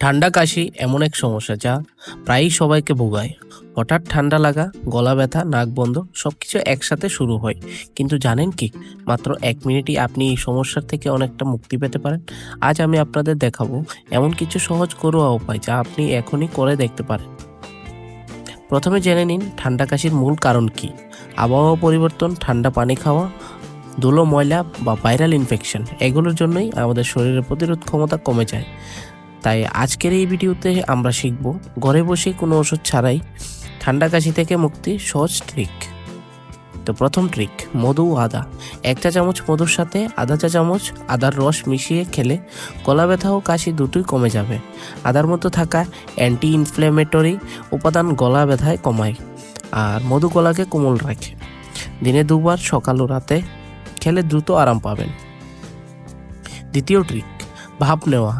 ঠান্ডা কাশি এমন এক সমস্যা যা প্রায়ই সবাইকে ভোগায়। হঠাৎ ঠান্ডা লাগা, গলা ব্যথা, নাক বন্ধ সব কিছু একসাথে শুরু হয়। কিন্তু জানেন কি, মাত্র এক মিনিটই আপনি এই সমস্যার থেকে অনেকটা মুক্তি পেতে পারেন। আজ আমি আপনাদের দেখাবো এমন কিছু সহজ ঘরোয়া উপায় যা আপনি এখনই করে দেখতে পারেন। প্রথমে জেনে নিন ঠান্ডা কাশির মূল কারণ কি। আবহাওয়া পরিবর্তন, ঠান্ডা পানি খাওয়া, ধুলো, ময়লা বা ভাইরাল ইনফেকশন, এগুলোর জন্যই আমাদের শরীরের প্রতিরোধ ক্ষমতা কমে যায়। তাই আজকের এই ভিডিওতে আমরা শিখব ঘরে বসে কোনো ওষুধ ছাড়াই ঠান্ডা কাশি থেকে মুক্তি, সহজ ট্রিক তো প্রথম ট্রিক মধু আদা। এক চা চামচ মধুর সাথে আধা চা চামচ আদার রস মিশিয়ে খেলে গলা ব্যথা ও কাশি দুটোই কমে যাবে। আদার মধ্যে থাকা অ্যান্টি ইনফ্ল্যামেটরি উপাদান গলা ব্যথায় কমায় আর মধু গলাকে কোমল রাখে। দিনে দুবার সকাল ও রাতে খেলে দ্রুত আরাম পাবেন। দ্বিতীয় ট্রিক ভাপ নেওয়া।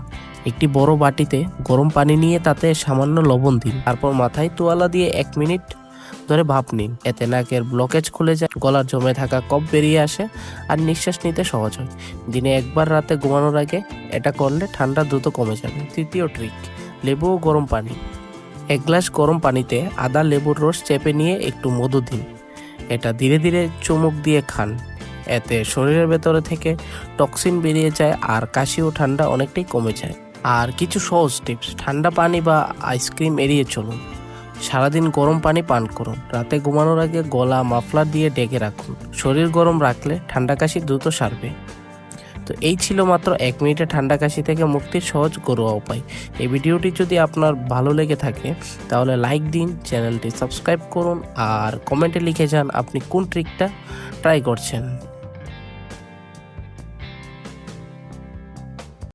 একটি বড় বাটিতে গরম পানি নিয়ে তাতে সামান্য লবণ দিন। তারপর মাথায় তোয়ালা দিয়ে এক মিনিট ধরে ভাপ নিন। এতে নাকের ব্লকেজ খুলে যায়, গলার জমে থাকা কফ বেরিয়ে আসে আর নিঃশ্বাস নিতে সহজ হয়। দিনে একবার রাতে ঘুমানোর আগে এটা করলে ঠান্ডা দ্রুত কমে যাবে। তৃতীয় ট্রিক, লেবু ও গরম পানি। এক গ্লাস গরম পানিতে আদা লেবুর রস চেপে নিয়ে একটু মধু দিন। এটা ধীরে ধীরে চুমুক দিয়ে খান। এতে শরীরের ভেতরে থেকে টক্সিন বেরিয়ে যায় আর কাশি ও ঠান্ডা অনেকটাই কমে যায়। আর কিছু সহজ টিপস ঠান্ডা পানি বা আইসক্রিম এড়িয়ে চলুন। সারাদিন গরম পানি পান করুন। রাতে ঘুমানোর আগে গলা মাফলার দিয়ে ডেকে রাখুন। শরীর গরম রাখলে ঠান্ডা কাশি দ্রুত সারবে। তো এই ছিল মাত্র এক মিনিটে ঠান্ডা কাশি থেকে মুক্তির সহজ ঘরোয়া উপায়। এই ভিডিওটি যদি আপনার ভালো লেগে থাকে, তাহলে লাইক দিন চ্যানেলটি সাবস্ক্রাইব করুন, আর কমেন্টে লিখে যান আপনি কোন ট্রিকটা ট্রাই করছেন।